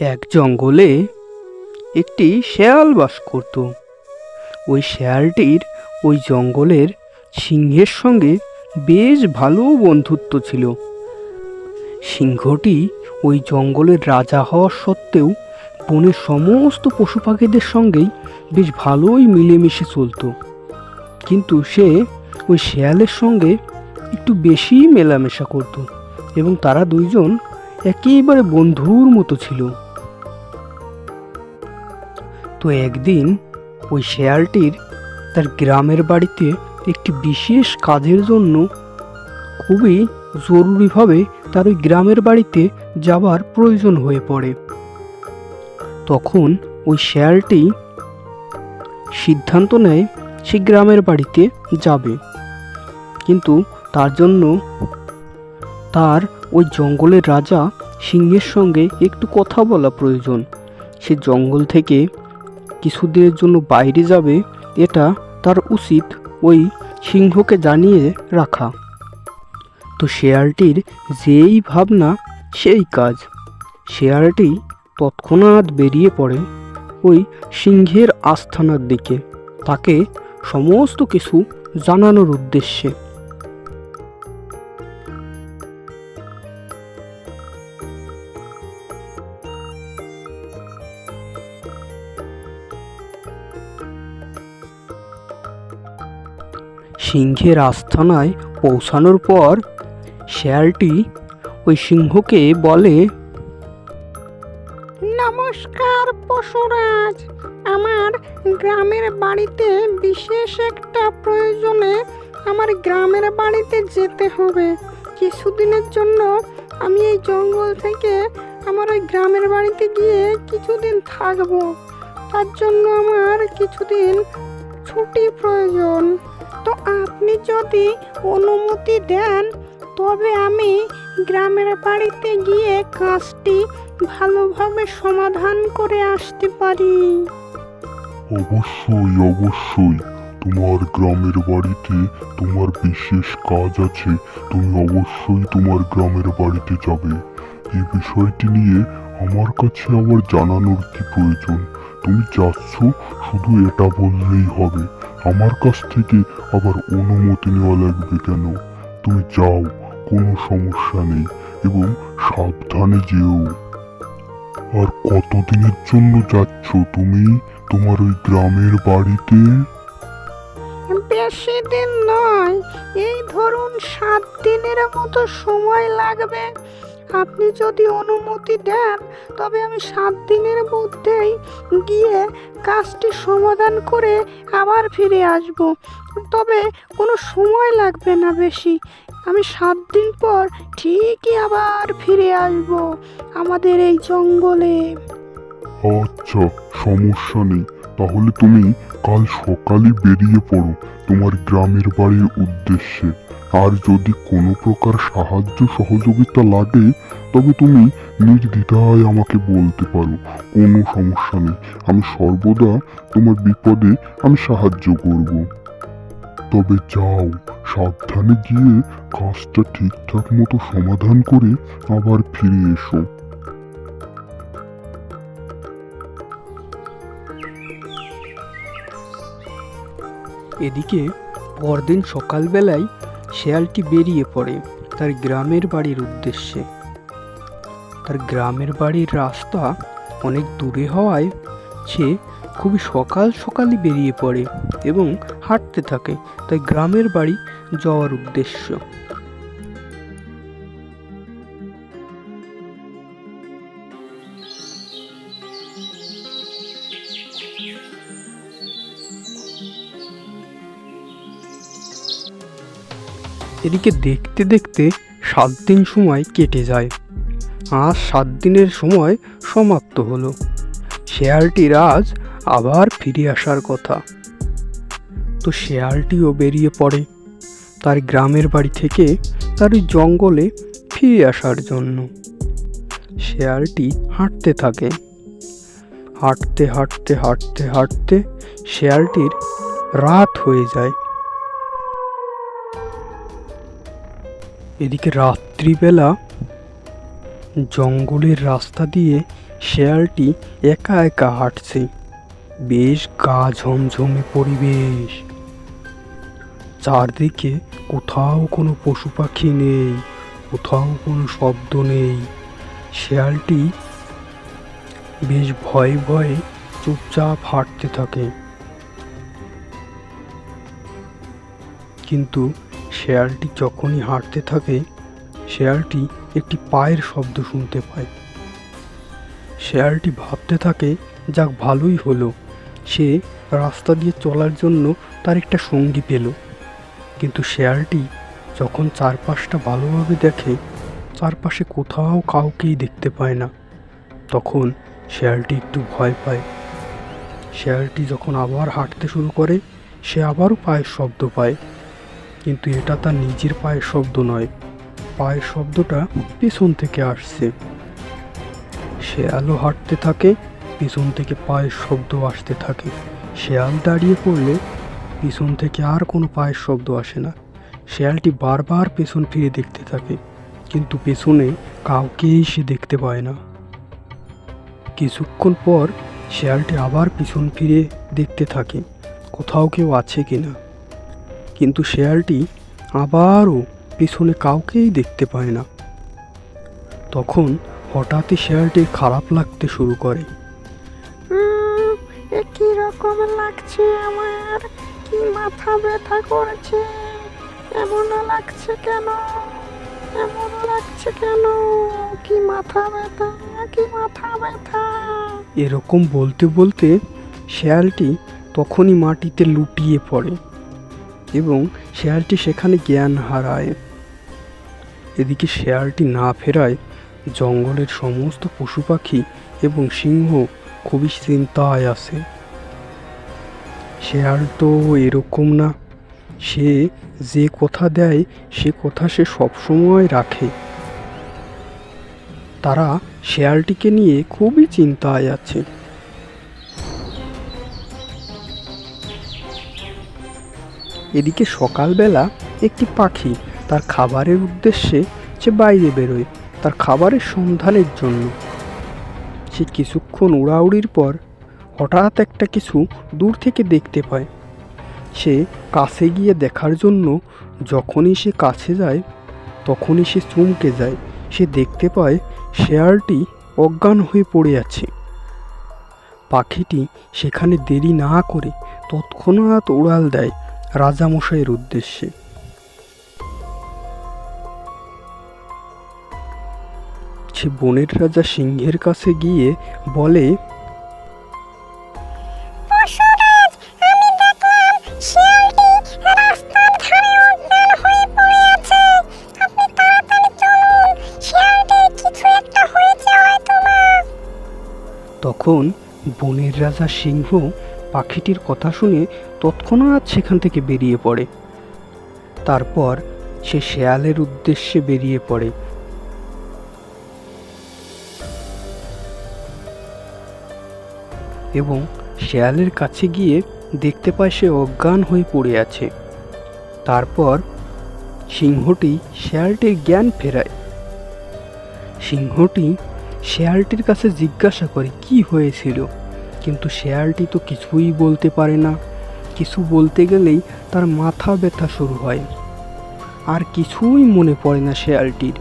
এক জঙ্গলে একটি শেয়াল বাস করত। ওই শেয়ালটির ওই জঙ্গলের সিংহের সঙ্গে বেশ ভালো বন্ধুত্ব ছিল। সিংহটি ওই জঙ্গলের রাজা হওয়া সত্ত্বেও বনের সমস্ত পশু পাখিদের সঙ্গেই বেশ ভালোই মিলেমিশে চলতো। কিন্তু সে ওই শেয়ালের সঙ্গে একটু বেশি মেলামেশা করত এবং তারা দুইজন একেবারে বন্ধুর মতো ছিল। তো একদিন ওই শেয়ালটির তার গ্রামের বাড়িতে একটি বিশেষ কাজের জন্য খুবই জরুরিভাবে তার ওই গ্রামের বাড়িতে যাবার প্রয়োজন হয়ে পড়ে। তখন ওই শেয়ালটি সিদ্ধান্ত নেয় সে গ্রামের বাড়িতে যাবে। কিন্তু তার জন্য তার ওই জঙ্গলের রাজা সিংহের সঙ্গে একটু কথা বলা প্রয়োজন। সে জঙ্গল থেকে কিছুদিনের জন্য বাইরে যাবে, এটা তার উচিত ওই সিংহকে জানিয়ে রাখা। তো শেয়ালটির যেই ভাবনা, সেই কাজ। শেয়ালটি তৎক্ষণাৎ বেরিয়ে পড়ে ওই সিংহের আস্থানার দিকে। তাকে সমস্ত কিছু জানানোর উদ্দেশ্যে। সিংহের আস্থানায় পৌঁছানোর পর শেয়ালটি ওই সিংহকে বলে, নমস্কার পশুরাজ। আমার গ্রামের বাড়িতে বিশেষ একটা প্রয়োজনে আমার গ্রামের বাড়িতে যেতে হবে। কিছুদিনের জন্য আমি এই জঙ্গল থেকে আমার ওই গ্রামের বাড়িতে গিয়ে কিছুদিন থাকব। তার জন্য আমার কিছুদিন ছুটি প্রয়োজন। তো আপনি যদি অনুমতি দেন, তবে আমি গ্রামের বাড়িতে গিয়ে কাজটি ভালোভাবে সমাধান করে আসতে পারি। অবশ্যই অবশ্যই। তোমার গ্রামের বাড়িতে তোমার বিশেষ কাজ আছে। তুমি অবশ্যই তোমার গ্রামের বাড়িতে যাবে। এই বিষয়টি নিয়ে আমার কাছে আবার জানানোর কি প্রয়োজন? তুমি যাচ্ছ, শুধু এটা বললেই হবে। আমার কাছ থেকে আবার অনুমতি নেওয়া লাগবে কেন? তুমি যাও, কোনো সমস্যা নেই এবং সাবধানে যেও। আর কতদিনের জন্য যাচ্ছ তুমি তোমার ওই গ্রামের বাড়িতে? বেশি দিন নয়, এই ধরুন সাত দিনের মতো সময় লাগবে। আপনি যদি অনুমতি দেন, তবে আমি সাত দিনের মধ্যেই গিয়ে কাজটি সমাধান করে আবার ফিরে আসব। তবে কোনো সময় লাগবে না বেশি। আমি সাত দিন পর ঠিকই আবার ফিরে আসব আমাদের এই জঙ্গলে। আচ্ছা সমস্যা নেই। তাহলে তুমি কাল সকালে বেরিয়ে পড়ো তোমার গ্রামের বাড়ির উদ্দেশ্যে। আর যদি কোনো প্রকার সাহায্য সহযোগিতা লাগে, তবে তুমি নির্দ্বিধায় আমাকে বলতে পারো। কোনো সমস্যা নেই। আমি সর্বদা তোমার বিপদে আমি সাহায্য করব। তবে যাও, সাবধানে গিয়ে কাজটা ঠিকঠাক মতো সমাধান করে আবার ফিরে এসো। এদিকে পরদিন সকালবেলায় শেয়ালটি বেরিয়ে পড়ে তার গ্রামের বাড়ির উদ্দেশ্যে। তার গ্রামের বাড়ির রাস্তা অনেক দূরে হওয়ায় সে খুবই সকাল সকালই বেরিয়ে পড়ে এবং হাঁটতে থাকে, তাই গ্রামের বাড়ি যাওয়ার উদ্দেশ্য। এদিকে দেখতে দেখতে সাত দিন সময় কেটে যায়। আজ সাত দিনের সময় সমাপ্ত হলো। শেয়ালটির আজ আবার ফিরে আসার কথা। তো শেয়ালটিও বেরিয়ে পড়ে। তার গ্রামের বাড়ি থেকে তার জঙ্গলে ফিরে আসার জন্য। শেয়ালটি হাঁটতে থাকে। হাঁটতে হাঁটতে হাঁটতে হাঁটতে শেয়ালটির রাত হয়ে যায়। এদিকে রাত্রিবেলা জঙ্গলের রাস্তা দিয়ে শেয়ালটি একা একা হাঁটছে। বেশ গা ঝমঝমে পরিবেশ। চারদিকে কোথাও কোনো পশু পাখি নেই, কোথাও কোনো শব্দ নেই। শেয়ালটি বেশ ভয়ে ভয়ে চুপচাপ হাঁটতে থাকে। কিন্তু শেয়ালটি যখনই হাঁটতে থাকে, শেয়ালটি একটি পায়ের শব্দ শুনতে পায়। শেয়ালটি ভাবতে থাকে, যাক, ভালোই হলো। সে রাস্তা দিয়ে চলার জন্য তার একটা সঙ্গী পেল। কিন্তু শেয়ালটি যখন চারপাশটা ভালোভাবে দেখে, চারপাশে কোথাও কাউকেই দেখতে পায় না। তখন শেয়ালটি একটু ভয় পায়। শেয়ালটি যখন আবার হাঁটতে শুরু করে, সে আবারও পায়ের শব্দ পায়। কিন্তু এটা তার নিজের পায়ের শব্দ নয়। পায়ের শব্দটা পেছন থেকে আসছে। শেয়ালও হাঁটতে থাকে, পিছন থেকে পায়ের শব্দ আসতে থাকে। শেয়াল দাঁড়িয়ে পড়লে পিছন থেকে আর কোনো পায়ের শব্দ আসে না। শেয়ালটি বারবার পেছন ফিরে দেখতে থাকে, কিন্তু পেছনে কাউকেই সে দেখতে পায় না। কিছুক্ষণ পর শেয়ালটি আবার পিছন ফিরে দেখতে থাকে, কোথাও কেউ আছে কিনা। কিন্তু শেয়ালটি আবারও পিছনে কাউকেই দেখতে পায় না। তখন হঠাৎই শেয়ালটির খারাপ লাগতে শুরু করে। কি রকম লাগছে আমার? কি মাথা ব্যথা করছে? এমন লাগছে কেন? এমন লাগছে কেন? কি মাথা ব্যথা? কি মাথা ব্যথা? এরকম বলতে বলতে শেয়ালটি তখনই মাটিতে লুটিয়ে পড়ে। এবং শেয়ালটি সেখানে জ্ঞান হারায়। এদিকে শেয়ালটি না ফেরায় জঙ্গলের সমস্ত পশু পাখি এবং সিংহ খুবই চিন্তায় আছে। শেয়াল তো এরকম না। সে যে কথা দেয়, সে কথা সে সবসময় রাখে। তারা শেয়ালটিকে নিয়ে খুবই চিন্তায় আছে। এদিকে সকালবেলা একটি পাখি তার খাবারের উদ্দেশ্যে সে বাইরে বেরোয়, তার খাবারের সন্ধানের জন্য। সে কিছুক্ষণ উড়াউড়ির পর হঠাৎ একটা কিছু দূর থেকে দেখতে পায়। সে কাছে গিয়ে দেখার জন্য যখনই সে কাছে যায়, তখনই সে চমকে যায়। সে দেখতে পায় শেয়ালটি অজ্ঞান হয়ে পড়ে আছে। পাখিটি সেখানে দেরি না করে তৎক্ষণাৎ উড়াল দেয়। রাজামশাইয়ের উদ্দেশ্যে। সে বনের রাজা সিংহের কাছে গিয়ে বলে তখন বনের রাজা সিংহ পাখিটির কথা শুনে তৎক্ষণাৎ সেখান থেকে বেরিয়ে পড়ে। তারপর সে শেয়ালের উদ্দেশ্যে বেরিয়ে পড়ে। এবং শেয়ালের কাছে গিয়ে দেখতে পায় সে অজ্ঞান হয়ে পড়ে আছে। তারপর সিংহটি শেয়ালটির জ্ঞান ফেরায়। সিংহটি শেয়ালটির কাছে জিজ্ঞাসা করে, কি হয়েছিল? কিন্তু শেয়ালটি তো কিছুই বলতে পারে না। কিছু বলতে গেলেই তার মাথা ব্যথা শুরু হয়। আর কিছুই মনে পড়ে না শেয়ালটির।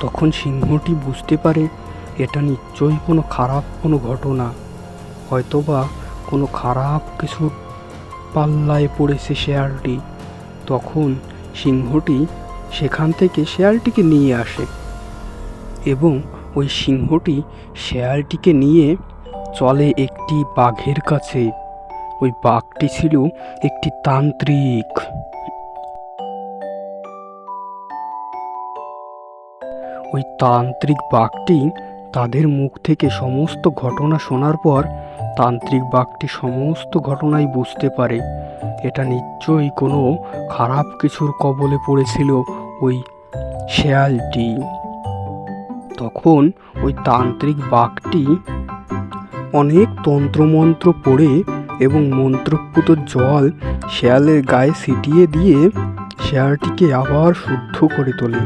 তখন সিংহটি বুঝতে পারে, এটা নিশ্চয়ই কোনো খারাপ কোনো ঘটনা। হয়তোবা কোনো খারাপ কিছু পাল্লায় পড়েছে শেয়ালটি। তখন সিংহটি সেখান থেকে শেয়ালটিকে নিয়ে আসে এবং ওই সিংহটি শেয়ালটিকে নিয়ে চলে একটি বাঘের কাছে। ওই বাঘটি ছিল একটি তান্ত্রিক। ওই তান্ত্রিক বাঘটি তাদের মুখ থেকে সমস্ত ঘটনা শোনার পর তান্ত্রিক বাঘটি সমস্ত ঘটনাই বুঝতে পারে। এটা নিশ্চয়ই কোনো খারাপ কিছুর কবলে পড়েছিল ওই শেয়ালটি। তখন ওই তান্ত্রিক বাঘটি অনেক তন্ত্রমন্ত্র পড়ে এবং মন্ত্রপুত জল শেয়ালের গায়ে ছিটিয়ে দিয়ে শেয়ালটিকে আবার শুদ্ধ করে তোলে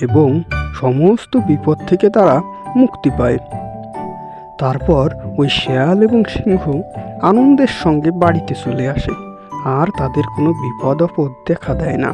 এবং সমস্ত বিপদ থেকে তারা মুক্তি পায়। তারপর ওই শেয়াল এবং সিংহ আনন্দের সঙ্গে বাড়িতে চলে আসে, আর তাদের কোনো বিপদ আপদ দেখা দেয় না।